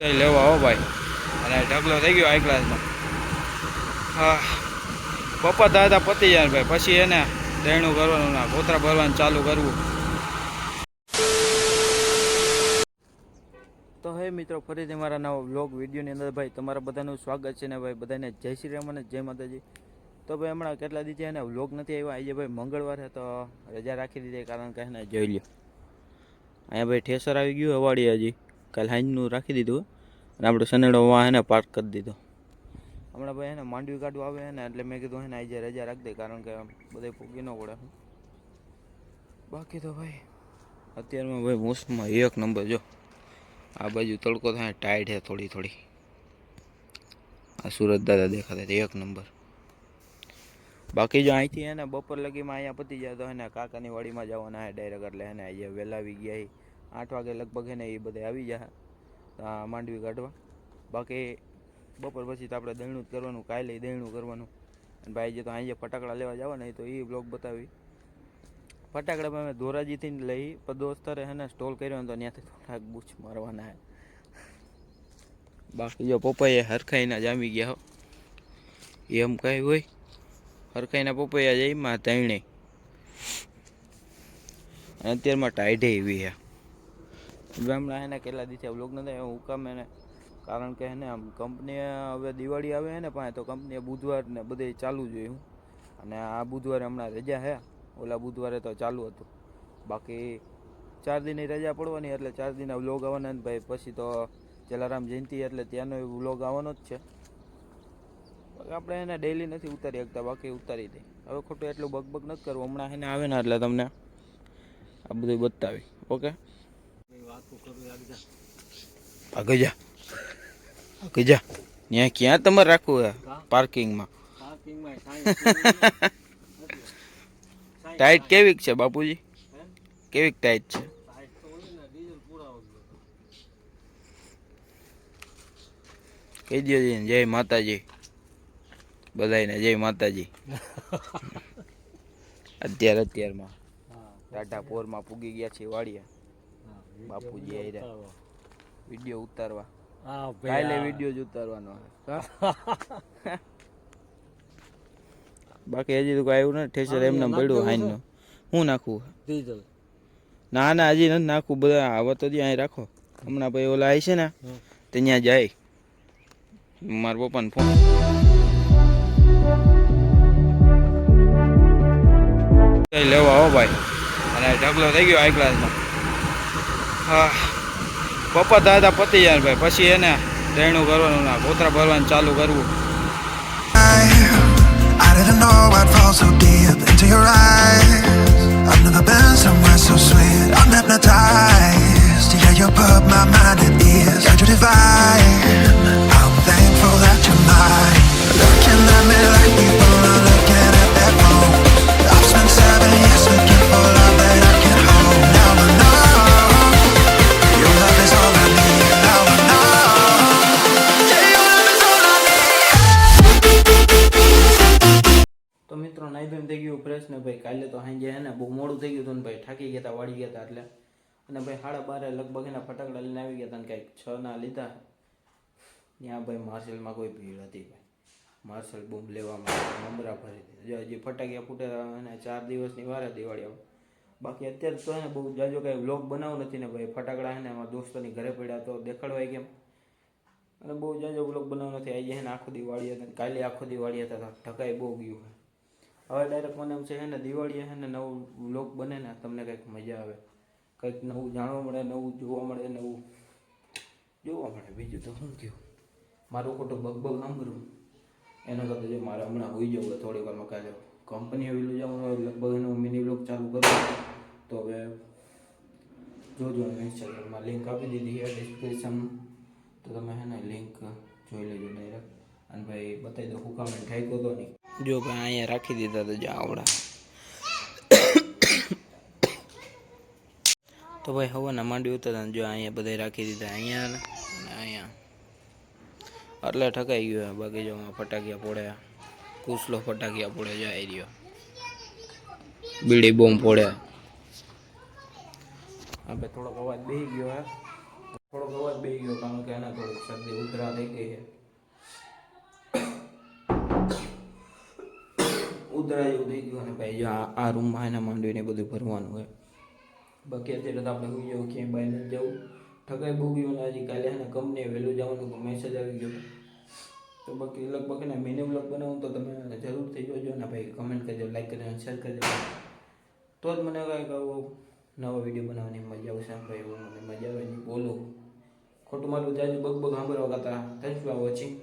લેવા હો ભાઈ. અને ઢગલો થઈ ગયો હાઈ ક્લાસમાં હા. પપ્પા દાદા પતી જાય ભાઈ. પછી એને દેણું કરવાનું ના કોતરા ભરવાનું ચાલુ કરવું. તો હે મિત્રો, ફરીથી મારા નવા વ્લોગ વિડીયોની અંદર ભાઈ તમારા બધાનું સ્વાગત છે ને ભાઈ. બધાને જય શ્રી રામ અને જય માતાજી. તો ભાઈ હમણાં કેટલા દિવસે એને વ્લોગ નથી આવ્યો? આજે ભાઈ મંગળવાર તો રજા રાખી દીધી, કારણ કે એને જોઈ લ્યો. અહીંયા ભાઈ ઠેસર આવી ગયું હવાડી હજી. કાલ હાંજનું રાખી દીધું અને આપણો શનેડો વાં એને પાર્ક કરી દીધો. હમણાં ભાઈ એને માંડવી કાઢવા આવે ને એટલે મેં કીધું એને આજે રજા રાખી દે કારણ કે બધે પૂગી ન પડે બાકી તો ભાઈ અત્યારમાં ભાઈ મોસમમાં એક નંબર જો. આ બાજુ તડકો થાય ટાઈટ છે થોડી થોડી. આ સુરત દાદા દેખાતા એક નંબર. બાકી જો અહીંથી એને બપોર લગીમાં અહીંયા પતી જાય તો એને કાકાની વાડીમાં જવાના હે ડાયરેક્ટ એટલે એને અહીંયા વહેલા આવી ગયા. આઠ વાગે લગભગ એને એ બધા આવી આ માંડવી કાઢવા. બાકી બપોર પછી તો આપણે દહીણું જ કરવાનું કાલે દહીણું કરવાનું. અને ભાઈ જે તો અહીંયા ફટાકડા લેવા જવાના એ તો એ બ્લોગ બતાવી. ફટાકડા અમે ધોરાજીથી લઈ પણ દોસ્તરે હે ને સ્ટોલ કર્યો ને તો ત્યાંથી થોડાક બૂચ મારવાના હે. બાકી જો પપ્પાએ હરખાઈના જામી ગયા હો. એમ કાંઈ હોય. હરખાઈના પપૈયા જઈમાં તૈણે અત્યારમાં ટાઈડે એવી છે હમણાં એને કેટલા દિવસે વ્લોગ ન થાય હું કામ એને, કારણ કે એને આમ કંપનીએ હવે દિવાળી આવે ને પાસે, તો કંપનીએ બુધવાર ને બધે ચાલુ જોયું અને આ બુધવારે હમણાં રજા હે, ઓલા બુધવારે તો ચાલુ હતું. બાકી ચાર દિનની રજા પડવાની, એટલે ચાર દિનના વ્લોગ આવવાના ને ભાઈ, પછી તો જલારામ જયંતિ એટલે ત્યાંનો વ્લોગ આવવાનો જ છે. આપણે એને ડેઈલી નથી ઉતારી શકતા, બાકી ઉતારી દે. હવે ખોટું એટલું બકબક નથી કરવું. હમણાં એને આવે ને એટલે તમને આ બધું બતાવી ઓકે? આગળ જા. આગળ જા. ત્યાં ક્યાં તમારે રાખવું હે પાર્કિંગમાં. ટાઈટ કેવીક છે બાપુજી? કેવીક ટાઈટ છે? કહી દો જય માતાજી. બધાને જય માતાજી. અત્યારે અત્યારમાં. ટાટા પોરમાં પૂગી ગયા છે વાડિયા બાપુજી આવી રહ્યા વીડિયો ઉતારવા. કાલે વીડિયો જ ઉતારવાનો બાકી હજી તો આવ્યું ને ઠેસર એમને પડ્યું હાઈનું હું નાખું? ડીઝલ ના ના હજી નથી નાખું. બધા આવા તો ત્યાં અહીં રાખો. હમણાં ભાઈ ઓલા આવી છે ને તે ત્યાં જાય. મારા પપ્પાને ફોન લેવા હો ભાઈ. અને ઢગલો થઈ ગયો આઈ ક્લાસમાં હા પપ્પા દાદા પતી જાય ભાઈ પછી એને દેણું કરવાનું ના કોતરા ભરવાનું ચાલુ કરવું. ને ભાઈ કાલે તો સાંજે હે ને બહુ મોડું થઈ ગયું હતું ને ભાઈ થાકી ગયા હતા, વાળી ગયા હતા એટલે. અને ભાઈ સાડા બારે લગભગ એના ફટાકડા લઈને આવી ગયા હતા ને કંઈક છ ના લીધા. ત્યાં ભાઈ માર્શલમાં કોઈ ભીડ હતી ભાઈ. માર્શલ બૂમ લેવામાં મમરા ભરી દીધા. હજી ફટાકિયા ફૂટે અને ચાર દિવસની વાર દિવાળી આવે. બાકી અત્યારે તો એને બહુ જાજો કાંઈ વ્લોગ બનાવ નથી ને ભાઈ. ફટાકડા ને અમારા દોસ્તોની ઘરે પડ્યા તો દેખાડવાય કેમ? અને બહુ જાજો વ્લોગ બનાવો નથી. આવી જાય ને આખો દિવાળી હતા કાલે આખો દિવાળી હતા ઢકાઈ બહુ ગયું છે હવે ડાયરેક્ટ મને એમ છે ને દિવાળીએ હે ને નવું વ્લોગ બને ને, તમને કંઈક મજા આવે. કંઈક નવું જાણવા મળે, નવું જોવા મળે, નવું જોવા મળે. બીજું તો શું કહ્યું મારું ખોટું બગબગ સાંભળ્યું એના કરતાં જો મારે હમણાં હોઈ જવું થોડી વારમાં કાલે. કંપની આવેલું જવાનું હોય, લગભગ એનું મિની વ્લોગ ચાલુ કરું તો હવે જોજો ઇન્સ્ટાગ્રામમાં લિંક આપી દીધી છે ડિસ્ક્રિપ્શન તો તમે હે ને લિંક જોઈ લેજો ડાયરેક્ટ અને ભાઈ બતાવી દો હું થાય ઠાઈ તો નહીં. જો ભાઈ અહીંયા રાખી દીધા તો જો આવડા. તો ભાઈ હવાના માંડી ઉતરતા જો અહીંયા બધા રાખી દીધા અહીંયા અહીંયા. એટલે ઠકાઈ ગયો. બાકી ફટાકિયા પોડ્યા કુસલો ફટાકિયા પડે જાય રહ્યો. બીડી બોમ્બ પોડ્યા આપણે થોડોક અવાજ બેસી ગયો, હે? થોડોક અવાજ બે ગયો, કારણ કે એના થોડીક શરદી ઉધરા થઈ ગઈ છે. ઉધરા જેવું થઈ ગયું અને ભાઈ જો આ રૂમમાં એના માંડવીને બધું ભરવાનું હોય. બાકી અત્યારે તો આપણે હું જવું ક્યાંય બહાર નથી જવું. ઠગાઈ બહુ ગયું હજી કાલે એને કંપનીએ વહેલું જવાનું મેસેજ આવી ગયો તો બાકી લગભગ એને મિની બ્લોગ બનાવું તો તમે જરૂરથી જોજો ને ભાઈ કમેન્ટ કરજો લાઈક કરજો અને શેર કરજો. તો જ મને કાંઈક આવો નવો વીડિયો બનાવવાની મજા આવશે એમ ભાઈ, એવું મને મજા આવે નહીં બોલું. ખોટું મારું જાજુ બગ બગ સાંભળવા કરતા. Thank you watching